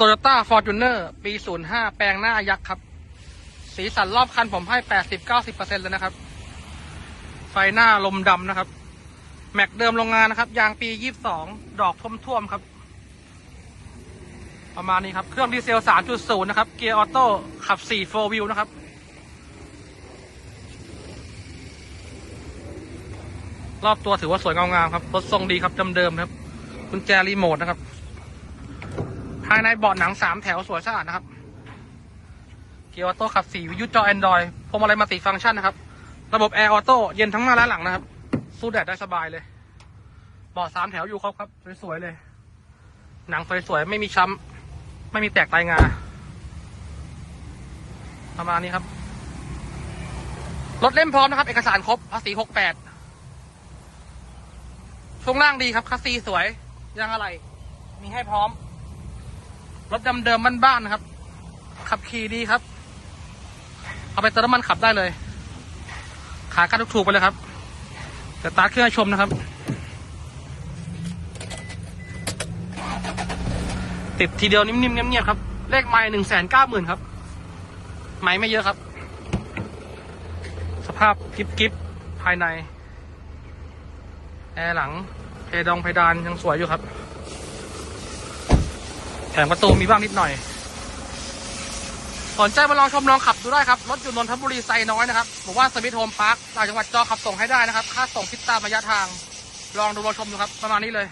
Toyota Fortuner ปี 05 แปลงหน้ายักษ์ครับ สีสันรอบคันผมให้ 80-90%เลยนะครับ ไฟหน้าลมดำนะครับ แม็กเดิมโรงงานนะครับ ยางปี 22 ดอกท่วมๆครับ ประมาณนี้ครับ เครื่องดีเซล 3.0 นะครับ เกียร์ออโต้ขับ 4 4 wheel นะครับ รอบตัวถือว่าสวยงามๆครับรถทรงดีครับเดิมๆครับกุญแจรีโมทนะครับ ภายในเบาะหนังสามแถวสวยสะอาดนะครับ เกียร์ออโต้ขับสี่วิทยุจอแอนดรอยพวงมาลัยมัลติฟังก์ชันนะครับ ระบบแอร์ออโต้เย็นทั้งหน้าและหลังนะครับ สู้แดดได้สบายเลย เบาะสามแถวอยู่ครบครับ สวยๆเลย หนังสวยๆไม่มีช้ำ ไม่มีแตกตายงา ประมาณนี้ครับ รถเล่มพร้อมนะครับ เอกสารครบ ภาษีหกแปดช่วงล่างดีครับคัสซีสวยยางอะไร มีให้พร้อม รถเดิมๆบ้านๆนะครับ ขับขี่ดีครับ เอาไปเติมน้ำมันขับได้เลย ขากันถูกๆไปเลยครับจะตาร์ทเครื่องให้ชมนะครับ ติดทีเดียวนิ่มๆเงียบๆครับ เลขไม้หนึ่งแสนเก้าหมื่นครับ ไม้ไม่เยอะครับ สภาพกิ๊บภายใน แอร์หลัง เพดองเพดานยังสวยอยู่ครับ แถมประตูมีบ้างนิดหน่อย สนใจมาลองชมลองขับดูได้ครับ รถอยู่นนทบุรีไซน้อยนะครับบอกว่าสมิธโฮมพาร์คต่างจังหวัดจอขับส่งให้ได้นะครับ ค่าส่งคิดตามระยะทาง ลองดูลองชมดูครับ ประมาณนี้เลย